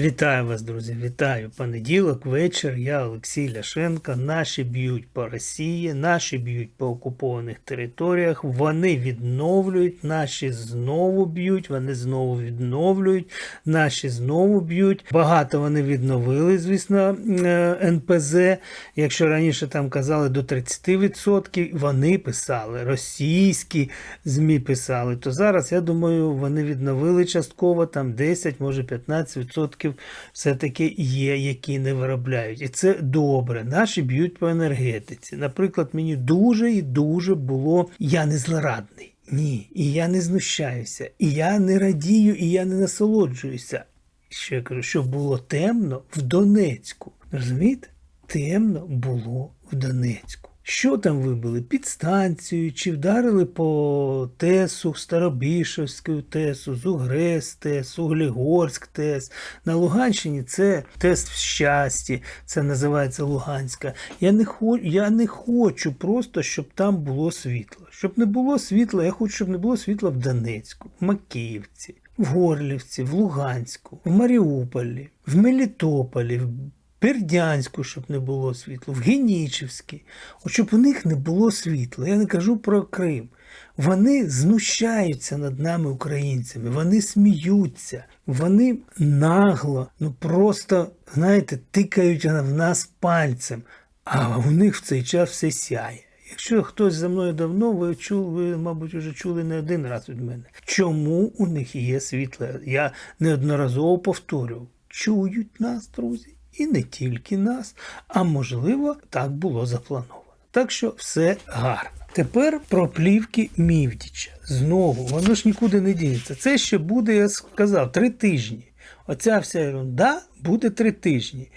Вітаю вас, друзі! Вітаю! Понеділок, вечір. Я Олексій Ляшенко. Наші б'ють по Росії, наші б'ють по окупованих територіях. Вони відновлюють, наші знову б'ють, вони знову відновлюють, наші знову б'ють. Багато вони відновили, звісно, е, НПЗ. Якщо раніше там казали до 30%, вони писали, російські ЗМІ писали, то зараз, я думаю, вони відновили частково там 10, може 15% все-таки є, які не виробляють. І це добре. Наші б'ють по енергетиці. Наприклад, мені дуже і дуже було, я не злорадний. Ні, і я не знущаюся, і я не радію, і я не насолоджуюся. Що я кажу, що було темно в Донецьку. Розумієте? Темно було в Донецьку. Що там вибили? Підстанцію, чи вдарили по ТЕСу, Старобішевську ТЕСу, Зугрес ТЕС, Углігорськ ТЕС. На Луганщині це ТЕС в щасті, це називається Луганська. Я не, хочу, я не хочу просто, щоб там було світло. Щоб не було світла, я хочу, щоб не було світла в Донецьку, в Макіївці, в Горлівці, в Луганську, в Маріуполі, в Мелітополі. в Бердянську, щоб не було світла, в Генічівській, от щоб у них не було світла. Я не кажу про Крим. Вони знущаються над нами, українцями, вони сміються, вони нагло, ну просто, знаєте, тикають в нас пальцем, а у них в цей час все сяє. Якщо хтось за мною давно, ви чули, ви, мабуть, вже чули не один раз від мене. Чому у них є світло? Я неодноразово повторював. Чують нас, друзі і не тільки нас, а можливо, так було заплановано. Так що все гарно. Тепер про плівки Мівдіча. Знову, воно ж нікуди не діється. Це ще буде, я сказав, три тижні. Оця вся ерунда буде три тижні.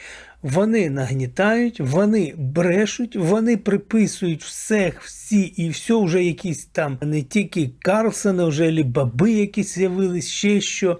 Вони нагнітають, вони брешуть, вони приписують все, всі і все вже якісь там не тільки Карлсона, вже баби якісь з'явились, ще що.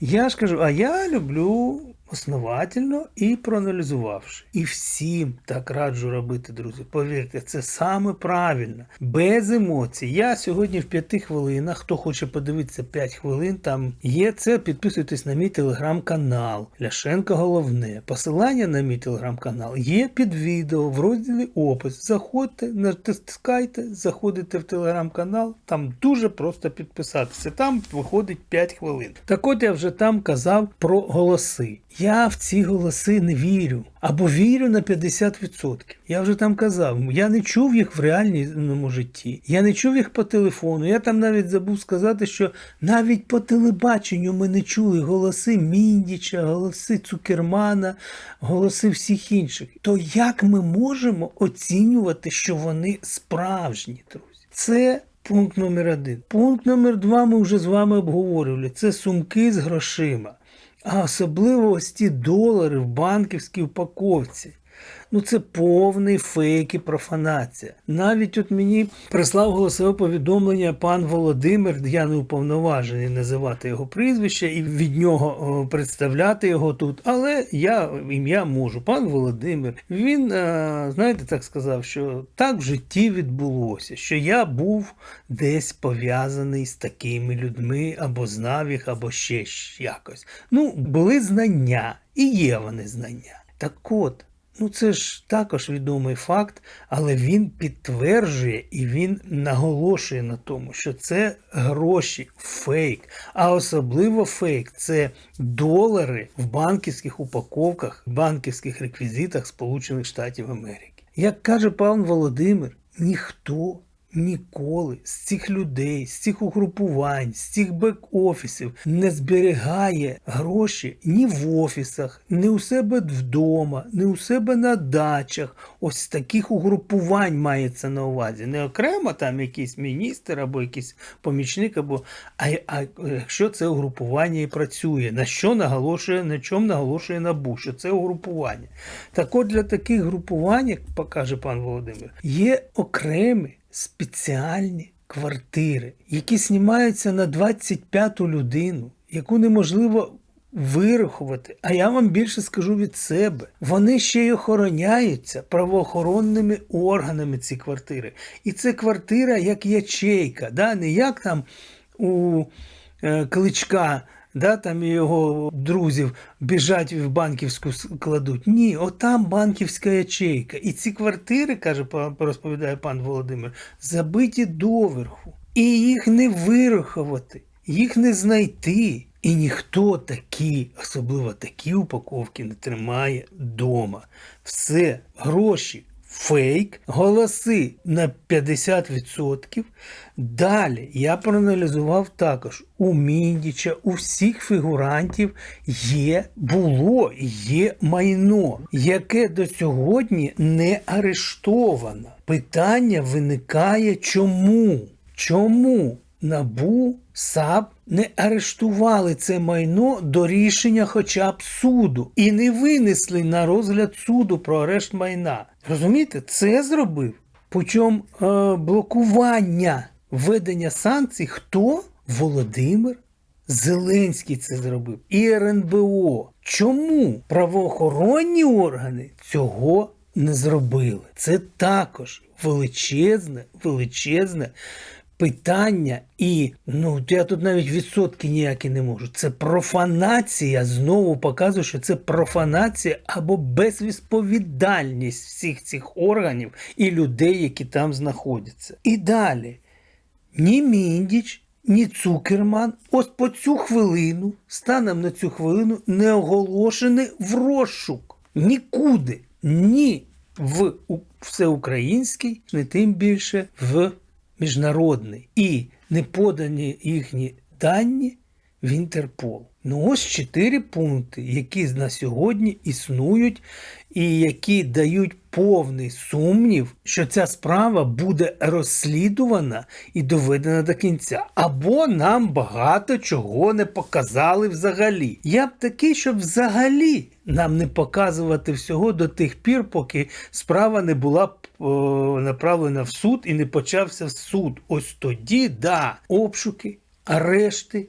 Я ж кажу, а я люблю основательно і проаналізувавши. І всім так раджу робити, друзі. Повірте, це саме правильно, без емоцій. Я сьогодні в п'яти хвилинах, хто хоче подивитися 5 хвилин, там є це. Підписуйтесь на мій телеграм-канал. Ляшенко головне. Посилання на мій телеграм-канал є під відео в розділі опис. Заходьте, натискайте, заходите в телеграм-канал, там дуже просто підписатися. Там виходить 5 хвилин. Так от я вже там казав про голоси. Я в ці голоси не вірю. Або вірю на 50%. Я вже там казав, я не чув їх в реальному житті. Я не чув їх по телефону. Я там навіть забув сказати, що навіть по телебаченню ми не чули голоси Міндіча, голоси Цукермана, голоси всіх інших. То як ми можемо оцінювати, що вони справжні, друзі? Це пункт номер один. Пункт номер два ми вже з вами обговорювали. Це сумки з грошима. А особливо ось ті долари в банківській упаковці. Ну це повний фейк і профанація. Навіть от мені прислав голосове повідомлення пан Володимир, я не уповноважений називати його прізвище і від нього представляти його тут. Але я ім'я можу. Пан Володимир, він, знаєте, так сказав, що так в житті відбулося, що я був десь пов'язаний з такими людьми, або знав їх, або ще якось. Ну, були знання, і є вони знання. Так от. Ну, це ж також відомий факт, але він підтверджує і він наголошує на тому, що це гроші фейк. А особливо фейк це долари в банківських упаковках, банківських реквізитах Сполучених Штатів Америки. Як каже пан Володимир, ніхто ніколи з цих людей, з цих угрупувань, з цих бек-офісів не зберігає гроші ні в офісах, ні у себе вдома, ні у себе на дачах. Ось таких угрупувань мається на увазі. Не окремо там якийсь міністр або якийсь помічник, або а, а якщо це угрупування і працює, на що наголошує, на чому наголошує НАБУ, що це угрупування. Так от для таких групувань, як покаже пан Володимир, є окремі спеціальні квартири, які знімаються на 25-ту людину, яку неможливо вирахувати. А я вам більше скажу від себе. Вони ще й охороняються правоохоронними органами ці квартири. І це квартира як ячейка, да? не як там у е, кличка, да, там і його друзів біжать в банківську кладуть. Ні, отам банківська ячейка. І ці квартири, каже, розповідає пан Володимир, забиті доверху. І їх не вирахувати, їх не знайти. І ніхто такі, особливо такі упаковки, не тримає вдома. Все, гроші, фейк, голоси на 50%. Далі я проаналізував також у Міндіча, у всіх фігурантів є, було є майно, яке до сьогодні не арештовано. Питання виникає чому? Чому НАБУ, САП не арештували це майно до рішення хоча б суду і не винесли на розгляд суду про арешт майна? Розумієте, це зробив путем е, блокування введення санкцій. Хто? Володимир Зеленський це зробив і РНБО. Чому правоохоронні органи цього не зробили? Це також величезне, величезне питання, і ну я тут навіть відсотки ніякі не можу. Це профанація. Знову показує, що це профанація або безвідповідальність всіх цих органів і людей, які там знаходяться. І далі ні Міндіч, ні Цукерман ось по цю хвилину, станом на цю хвилину, не оголошені в розшук. Нікуди. Ні в всеукраїнський, не тим більше в міжнародний. І не подані їхні дані в Інтерпол. Ну ось чотири пункти, які на сьогодні існують, і які дають повний сумнів, що ця справа буде розслідувана і доведена до кінця. Або нам багато чого не показали взагалі. Я б такий, щоб взагалі нам не показувати всього до тих пір, поки справа не була направлена в суд і не почався суд. Ось тоді, да, обшуки, арешти,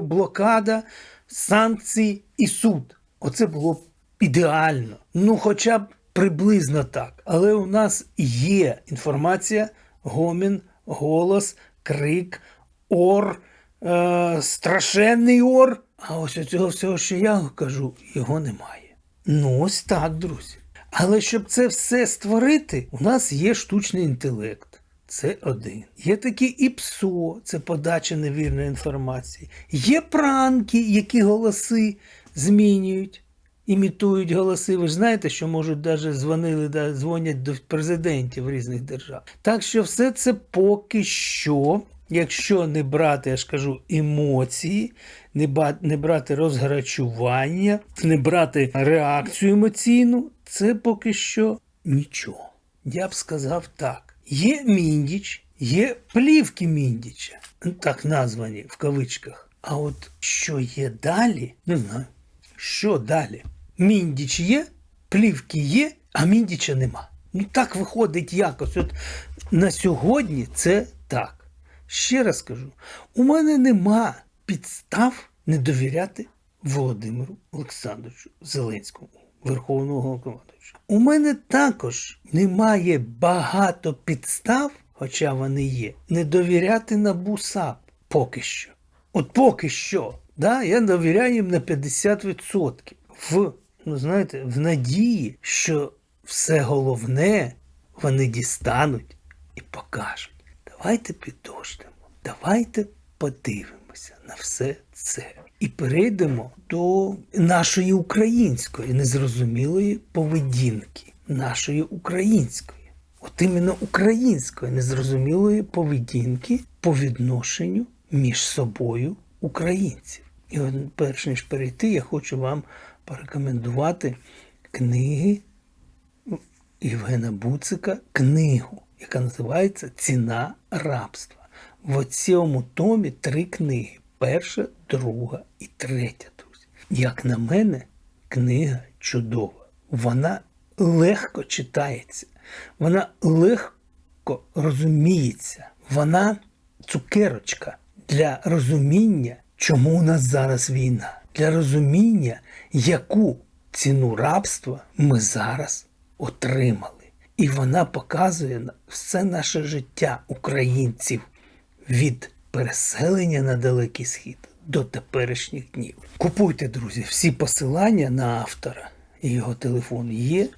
блокада, санкції і суд. Оце було б ідеально. Ну, хоча б приблизно так. Але у нас є інформація, гомін, голос, крик, ор, е, страшенний ор. А ось цього всього, що я кажу, його немає. Ну, ось так, друзі. Але щоб це все створити, у нас є штучний інтелект. Це один. Є такі ІПСО, це подача невірної інформації. Є пранки, які голоси змінюють, імітують голоси. Ви ж знаєте, що можуть навіть дзвонили, дзвонять до президентів різних держав. Так що все це поки що, якщо не брати, я ж кажу, емоції, не, брати розгарячування, не брати реакцію емоційну, це поки що нічого. Я б сказав так. Є Міндіч, є плівки Міндіча, так названі в кавичках. А от що є далі, не знаю. Що далі? Міндіч є, плівки є, а Міндіча нема. Ну так виходить якось. От на сьогодні це так. Ще раз кажу: у мене нема підстав не довіряти Володимиру Олександровичу Зеленському, Верховного Головнокомандуючого. У мене також немає багато підстав, хоча вони є, не довіряти НАБУ САП поки що. От поки що, да, я довіряю їм на 50%. В, ну знаєте, в надії, що все головне вони дістануть і покажуть. Давайте підождемо, давайте подивимося на все це. І перейдемо до нашої української незрозумілої поведінки, нашої української, от іменно української незрозумілої поведінки по відношенню між собою українців. І от, перш ніж перейти, я хочу вам порекомендувати книги Євгена Буцика книгу, яка називається Ціна рабства. В цьому томі три книги: перша, друга і третя. Друзі. Як на мене, книга чудова. Вона легко читається, вона легко розуміється, вона цукерочка для розуміння, чому у нас зараз війна, для розуміння, яку ціну рабства ми зараз отримали. І вона показує все наше життя українців від переселення на далекий схід до теперішніх днів. Купуйте, друзі, всі посилання на автора і його телефон є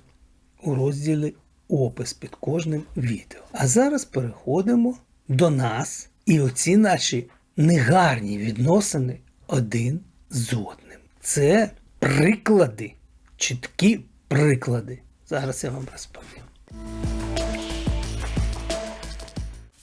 у розділі опис під кожним відео. А зараз переходимо до нас і оці наші негарні відносини один з одним. Це приклади, чіткі приклади. Зараз я вам розповім.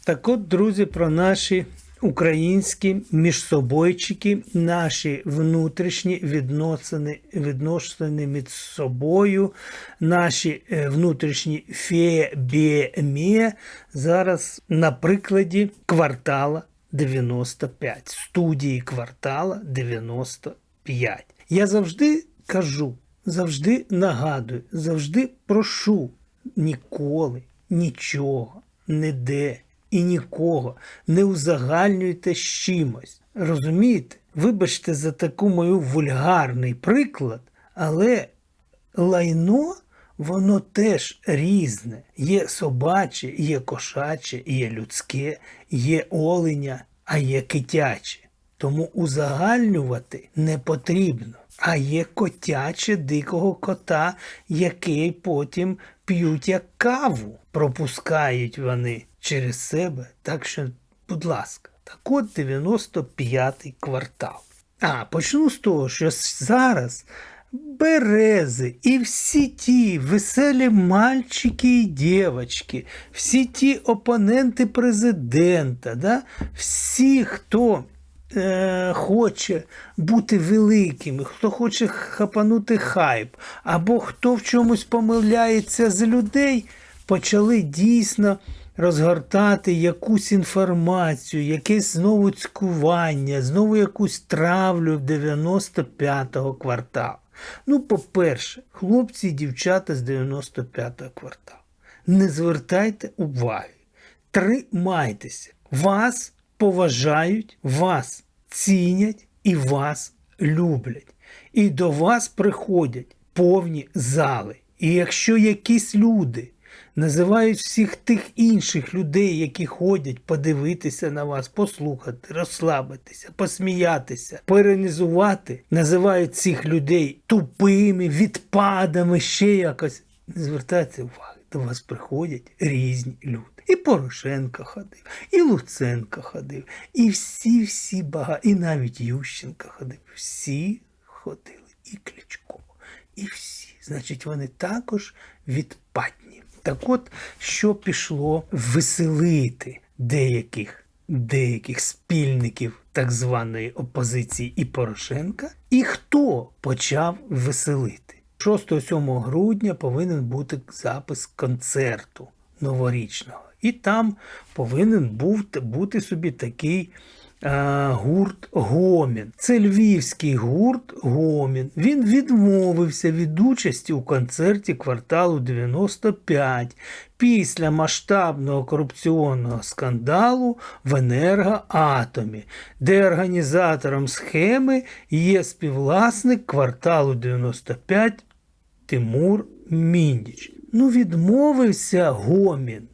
Так от, друзі, про наші українські міжсобойчики, наші внутрішні відносини, відносини між собою, наші е, внутрішні фебіме зараз на прикладі квартала 95, студії квартала 95. Я завжди кажу, завжди нагадую, завжди прошу ніколи, нічого, ніде і нікого не узагальнюйте з чимось. Розумієте? Вибачте за таку мою вульгарний приклад, але лайно воно теж різне. Є собаче, є кошаче, є людське, є оленя, а є китяче. Тому узагальнювати не потрібно. А є котяче дикого кота, який потім п'ють як каву, пропускають вони через себе. Так що, будь ласка, так от 95-й квартал. А почну з того, що зараз берези і всі ті веселі мальчики і дівчатки, всі ті опоненти президента, да? всі, хто е, хоче бути великими, хто хоче хапанути хайп, або хто в чомусь помиляється з людей, почали дійсно розгортати якусь інформацію, якесь знову цькування, знову якусь травлю 95-го кварталу. Ну, по-перше, хлопці і дівчата з 95-го кварталу. Не звертайте уваги, тримайтеся. Вас поважають, вас цінять і вас люблять. І до вас приходять повні зали. І якщо якісь люди називають всіх тих інших людей, які ходять подивитися на вас, послухати, розслабитися, посміятися, перенізувати, називають цих людей тупими, відпадами, ще якось. Не звертайте уваги, до вас приходять різні люди. І Порошенко ходив, і Луценко ходив, і всі-всі багато, і навіть Ющенко ходив. Всі ходили, і Кличко, і всі. Значить, вони також відпадні. Так от, що пішло веселити деяких деяких спільників так званої опозиції і Порошенка, і хто почав веселити? 6-7 грудня повинен бути запис концерту новорічного. І там повинен був бути собі такий гурт Гомін. Це львівський гурт Гомін. Він відмовився від участі у концерті кварталу 95 після масштабного корупційного скандалу в енергоатомі, де організатором схеми є співвласник кварталу 95 Тимур Міндіч. Ну, відмовився Гомін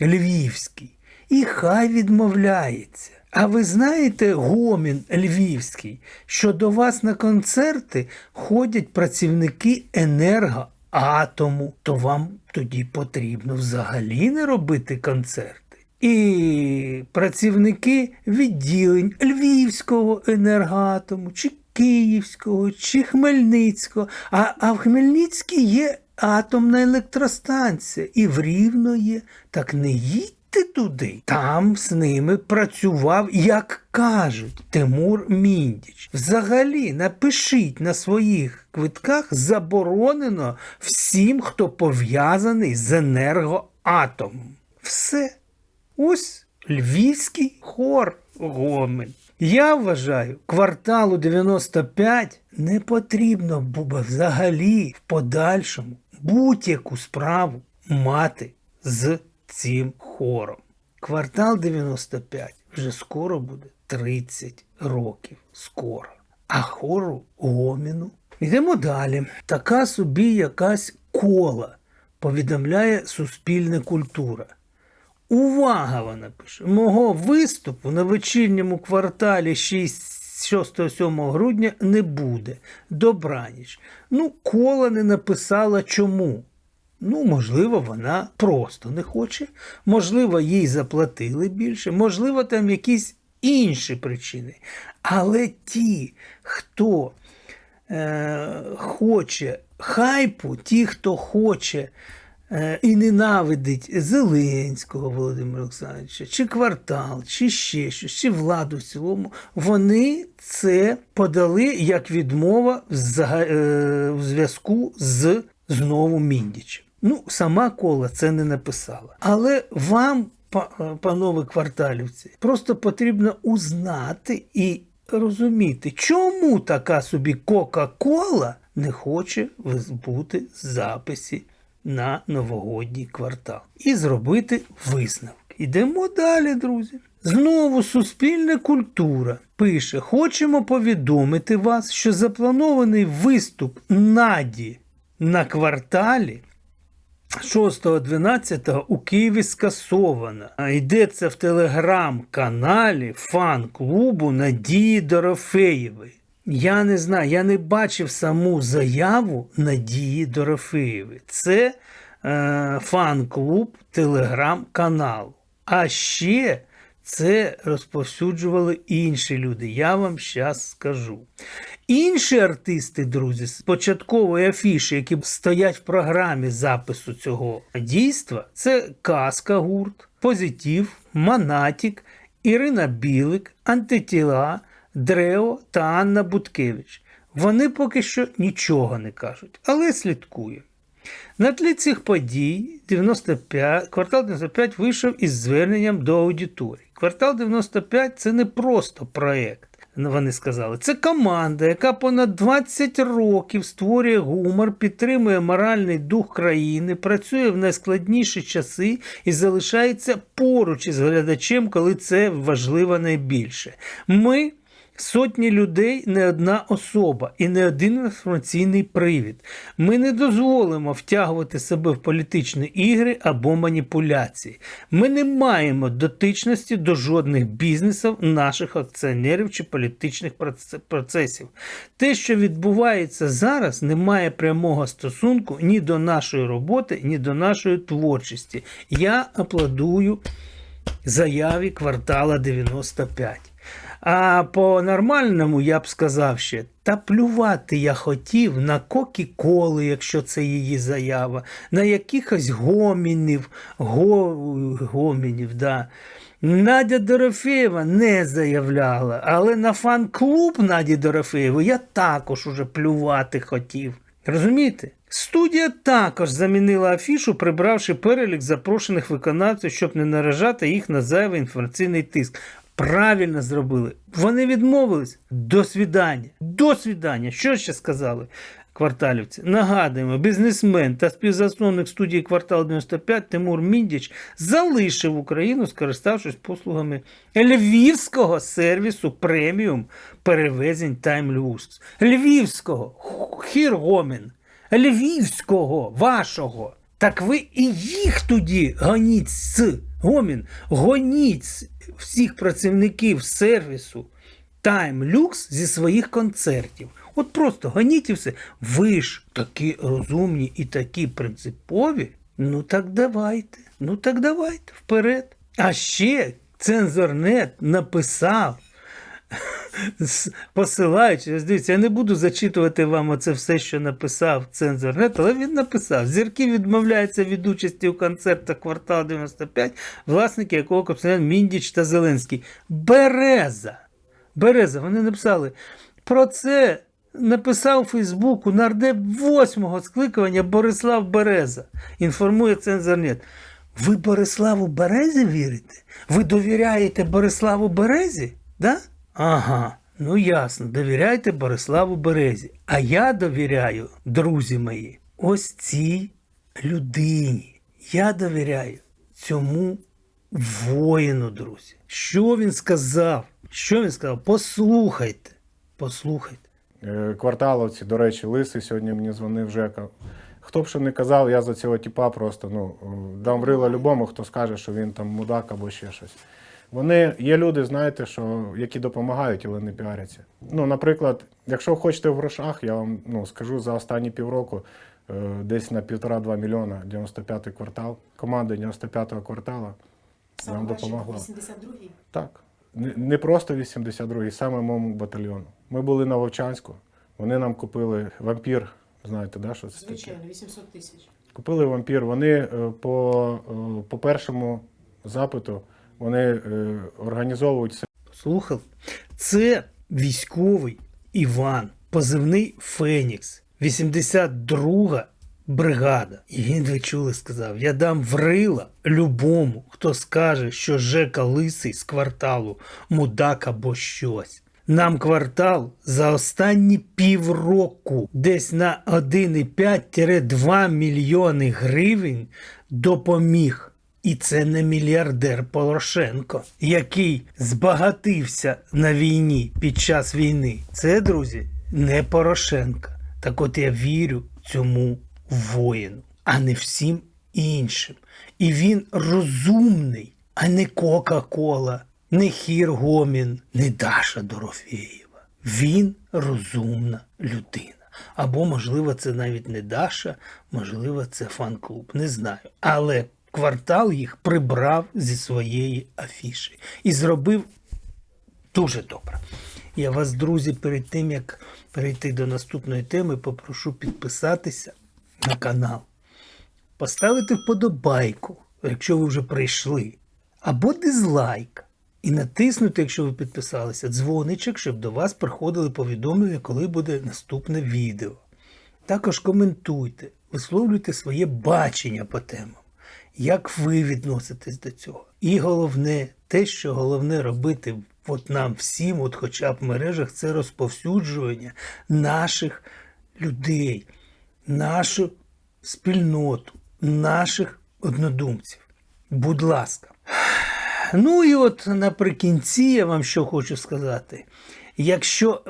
Львівський. І хай відмовляється. А ви знаєте, гомін львівський, що до вас на концерти ходять працівники енергоатому, то вам тоді потрібно взагалі не робити концерти. І працівники відділень Львівського енергоатому, чи Київського, чи Хмельницького. А, а в Хмельницькій є атомна електростанція, і в Рівно є. Так не їдь їдьте туди. Там з ними працював, як кажуть, Тимур Міндіч. Взагалі, напишіть на своїх квитках заборонено всім, хто пов'язаний з енергоатомом. Все. Ось львівський хор Гомель. Я вважаю, кварталу 95 не потрібно було взагалі в подальшому будь-яку справу мати з цим хором. Квартал 95 вже скоро буде 30 років. Скоро. А хору гоміну. Йдемо далі. Така собі якась кола повідомляє суспільна культура. Увага, вона пише. Мого виступу на вечірньому кварталі 6-7 грудня не буде. Добраніч. Ну, кола не написала чому. Ну, можливо, вона просто не хоче, можливо, їй заплатили більше, можливо, там якісь інші причини. Але ті, хто е, хоче хайпу, ті, хто хоче е, і ненавидить Зеленського Володимира Олександровича, чи квартал, чи ще щось, чи владу в цілому, вони це подали як відмова в е, зв'язку з знову Міндічем. Ну, сама кола це не написала. Але вам, панове кварталівці, просто потрібно узнати і розуміти, чому така собі Кока-Кола не хоче бути записі на новогодній квартал і зробити висновки. Ідемо далі, друзі. Знову суспільна культура пише: Хочемо повідомити вас, що запланований виступ Наді на кварталі 6.12 у Києві скасовано. А Йдеться в телеграм-каналі фан-клубу Надії Дорофеєвої. Я не знаю, я не бачив саму заяву Надії Дорофеєвої. Це е, фан-клуб телеграм-каналу. А ще це розповсюджували інші люди. Я вам зараз скажу. Інші артисти, друзі, з початкової афіші, які стоять в програмі запису цього дійства, це Казка гурт, Позитив, Манатік, Ірина Білик, Антитіла, Дрео та Анна Буткевич. Вони поки що нічого не кажуть, але слідкуємо. На тлі цих подій 95, квартал 95 вийшов із зверненням до аудиторії. Квартал 95 це не просто проєкт. Вони сказали, це команда, яка понад 20 років створює гумор, підтримує моральний дух країни, працює в найскладніші часи і залишається поруч із глядачем, коли це важливо найбільше. Ми Сотні людей не одна особа і не один інформаційний привід. Ми не дозволимо втягувати себе в політичні ігри або маніпуляції. Ми не маємо дотичності до жодних бізнесів, наших акціонерів чи політичних процесів. Те, що відбувається зараз, не має прямого стосунку ні до нашої роботи, ні до нашої творчості. Я аплодую заяві квартала 95. А по нормальному я б сказав ще, та плювати я хотів на кокі-коли, якщо це її заява, на якихось гомінів, го, гомінів, да. Надя Дорофеєва не заявляла, але на фан-клуб Наді Дорофеєвої я також уже плювати хотів. Розумієте? Студія також замінила афішу, прибравши перелік запрошених виконавців, щоб не наражати їх на зайвий інформаційний тиск. Правильно зробили. Вони відмовились. До свідання. До свідання. Що ще сказали кварталівці? Нагадуємо, бізнесмен та співзасновник студії Квартал 95 Тимур Міндіч залишив Україну, скориставшись послугами львівського сервісу преміум перевезень Таймлюкс. Львівського. Хіргомін. Львівського, вашого. Так ви і їх тоді гоніть з гомін, гоніть всіх працівників сервісу Time Lux зі своїх концертів. От просто гоніть і все. Ви ж такі розумні і такі принципові. Ну так давайте. Ну так давайте вперед. А ще цензорнет написав з- посилаючи, дивіться, я не буду зачитувати вам оце все, що написав цензорнет, але він написав: зірки відмовляються від участі у концертах квартал 95, власники якого Кобзарян Міндіч та Зеленський. Береза. Береза. Вони написали про це. Написав у Фейсбуку нардеп восьмого скликання Борислав Береза. Інформує цензорнет. Ви Бориславу Березі вірите? Ви довіряєте Бориславу Березі? Да? Ага, ну ясно, довіряйте Бориславу Березі. А я довіряю, друзі мої, ось цій людині. Я довіряю цьому воїну, друзі. Що він сказав? Що він сказав? Послухайте. Послухайте. Е, Кварталовці, до речі, лисий сьогодні мені дзвонив Жека. Хто б що не казав, я за цього типа просто ну, дам рила любому, хто скаже, що він там мудак або ще щось. Вони є люди, знаєте, що, які допомагають, але не піаряться. Ну, наприклад, якщо хочете в грошах, я вам ну, скажу за останні півроку е, десь на півтора-два мільйона 95-й квартал. Команда 95-го квартала Саме нам допомогла. 82-й? Так. Не, просто 82-й, саме моєму батальйону. Ми були на Вовчанську, вони нам купили вампір. Знаєте, да, що це таке? Звичайно, 800 тисяч. Купили вампір. Вони е, по, е, по першому запиту вони е, організовують. Слухав? Це військовий Іван, позивний Фенікс, 82 бригада. І він ви чули, сказав: я дам врила любому, хто скаже, що Жека Лисий з кварталу мудак або щось. Нам квартал за останні півроку десь на 1,5-2 мільйони гривень допоміг. І це не мільярдер Порошенко, який збагатився на війні під час війни. Це, друзі, не Порошенко. Так от я вірю цьому воїну, а не всім іншим. І він розумний, а не Кока-Кола, не Хір Гомін, не Даша Дорофєєва. Він розумна людина. Або, можливо, це навіть не Даша, можливо, це фан-клуб, не знаю. Але квартал їх прибрав зі своєї афіші і зробив дуже добре. Я вас, друзі, перед тим як перейти до наступної теми, попрошу підписатися на канал, поставити вподобайку, якщо ви вже прийшли, або дизлайк. І натиснути, якщо ви підписалися, дзвоничок, щоб до вас приходили повідомлення, коли буде наступне відео. Також коментуйте, висловлюйте своє бачення по темам. Як ви відноситесь до цього? І головне, те, що головне робити от нам всім, от хоча б в мережах, це розповсюджування наших людей, нашу спільноту, наших однодумців. Будь ласка. Ну і от наприкінці я вам що хочу сказати. Якщо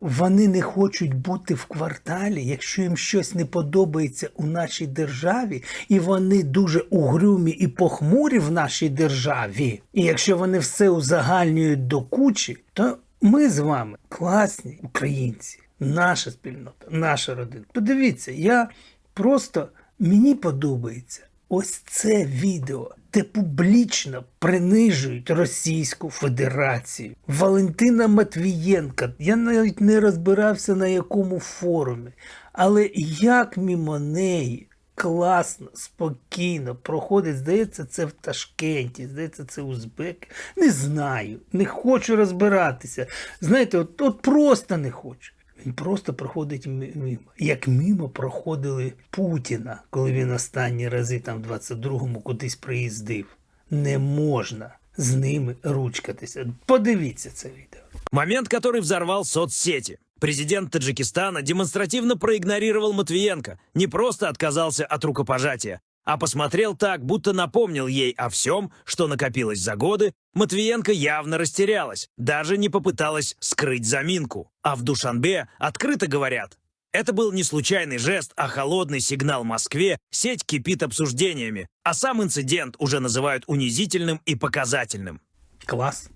вони не хочуть бути в кварталі, якщо їм щось не подобається у нашій державі, і вони дуже угрюмі і похмурі в нашій державі, і якщо вони все узагальнюють до кучі, то ми з вами класні українці, наша спільнота, наша родина. Подивіться, я просто мені подобається ось це відео, де публічно принижують Російську Федерацію. Валентина Матвієнка. Я навіть не розбирався на якому форумі. Але як мімо неї класно, спокійно проходить, здається, це в Ташкенті, здається, це узбеки. Не знаю, не хочу розбиратися. Знаєте, от, от просто не хочу. Він просто проходить мимо. Як мимо проходили Путіна, коли він останні рази там в 22-му кудись приїздив. Не можна з ними ручкатися. Подивіться це відео. Момент, который взорвал соцсети. Президент Таджикистана демонстративно проигнорировал Матвиенко, не просто отказался от рукопожатия, а посмотрел так, будто напомнил ей о всем, что накопилось за годы. Матвиенко явно растерялась, даже не попыталась скрыть заминку. А в Душанбе открыто говорят, это был не случайный жест, а холодный сигнал Москве, сеть кипит обсуждениями, а сам инцидент уже называют унизительным и показательным. Клас.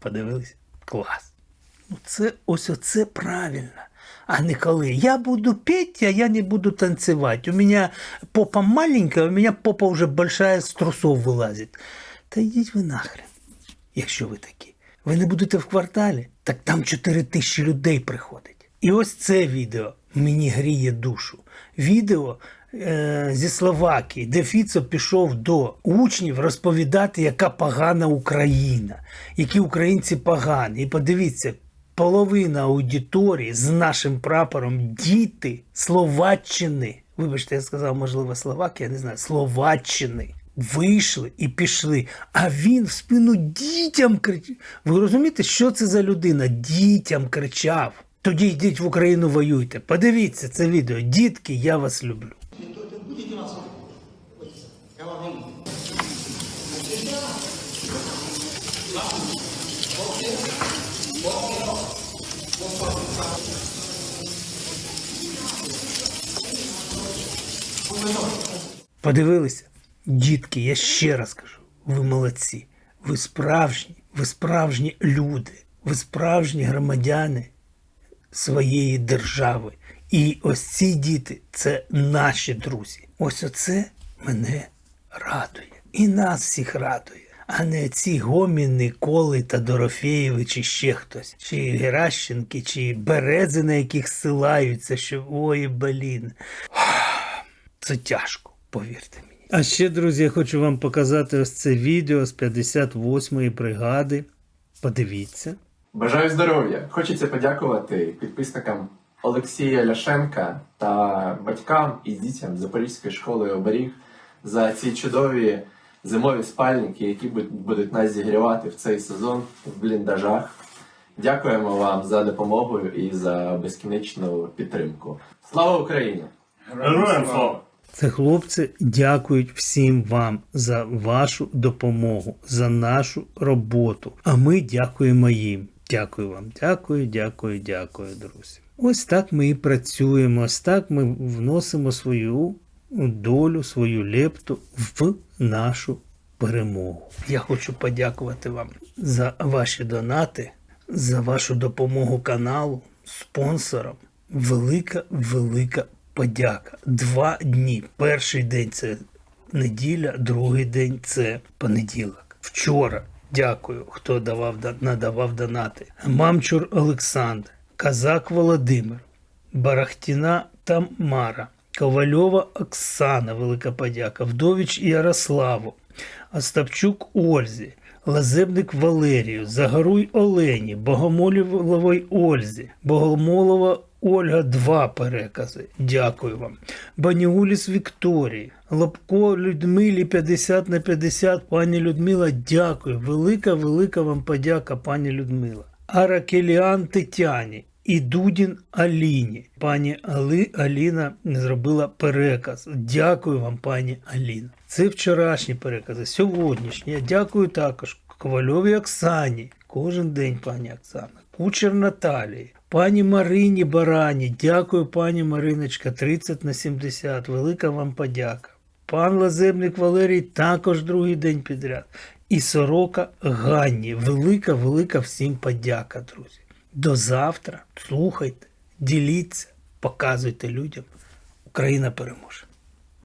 Подивилися? Клас. Ну це ось оце правильно. А не коли я буду петь, а я не буду танцевать. У меня попа маленькая, у меня попа уже большая з трусов вилазить. Та йдіть ви нахрен, якщо ви такі. Ви не будете в кварталі, так там 4 тисячі людей приходить. І ось це відео мені гріє душу. Відео е, зі Словакії, де Фіцо пішов до учнів розповідати, яка погана Україна, які українці погані. І подивіться, половина аудиторії з нашим прапором діти Словаччини. Вибачте, я сказав, можливо, Словакія, я не знаю, Словаччини. Вийшли і пішли, а він в спину дітям кричав. Ви розумієте, що це за людина? Дітям кричав. Тоді йдіть в Україну воюйте. Подивіться це відео. Дітки, я вас люблю. Подивилися? Дітки, я ще раз кажу, ви молодці. Ви справжні, ви справжні люди, ви справжні громадяни своєї держави. І ось ці діти це наші друзі. Ось оце мене радує. І нас всіх радує. А не ці гоміни, Коли та Дорофеєви, чи ще хтось, чи Геращенки, чи Берези, на яких силаються, що ой, блін. Це тяжко, повірте мені. А ще, друзі, я хочу вам показати ось це відео з 58-ї бригади. Подивіться. Бажаю здоров'я! Хочеться подякувати підписникам Олексія Ляшенка та батькам і дітям Запорізької школи оберіг за ці чудові зимові спальники, які будуть- будуть нас зігрівати в цей сезон в бліндажах. Дякуємо вам за допомогу і за безкінечну підтримку. Слава Україні! Героям слава! Це хлопці дякують всім вам за вашу допомогу, за нашу роботу. А ми дякуємо їм. Дякую вам, дякую, дякую, дякую, друзі. Ось так ми і працюємо. Ось так ми вносимо свою долю, свою лепту в нашу перемогу. Я хочу подякувати вам за ваші донати, за вашу допомогу каналу, спонсорам. Велика, велика подяка. Два дні. Перший день це неділя, другий день це понеділок. Вчора. Дякую, хто давав надавав донати. Мамчур Олександр, Казак Володимир, Барахтіна Тамара, Ковальова Оксана, велика подяка, Вдовіч Ярославу, Остапчук Ользі, Лазебник Валерію, Загоруй Олені, Богомоловій Ользі, Богомолова Ольга два перекази. Дякую вам. Баніуліс Вікторії, Лобко Людмилі 50 на 50. Пані Людмила, дякую. Велика, велика вам подяка, пані Людмила. Аракеліан Тетяні і Дудін Аліні. Пані Али, Аліна зробила переказ. Дякую вам, пані Аліна. Це вчорашні перекази, сьогоднішні. Я дякую також Ковальовій Оксані. Кожен день, пані Оксана. Кучер Наталії. Пані Марині Барані, дякую, пані Мариночка, 30 на 70. Велика вам подяка. Пан Лазебник Валерій також другий день підряд. І сорока Ганні. Велика, велика всім подяка, друзі. До завтра. Слухайте, діліться, показуйте людям. Україна переможе.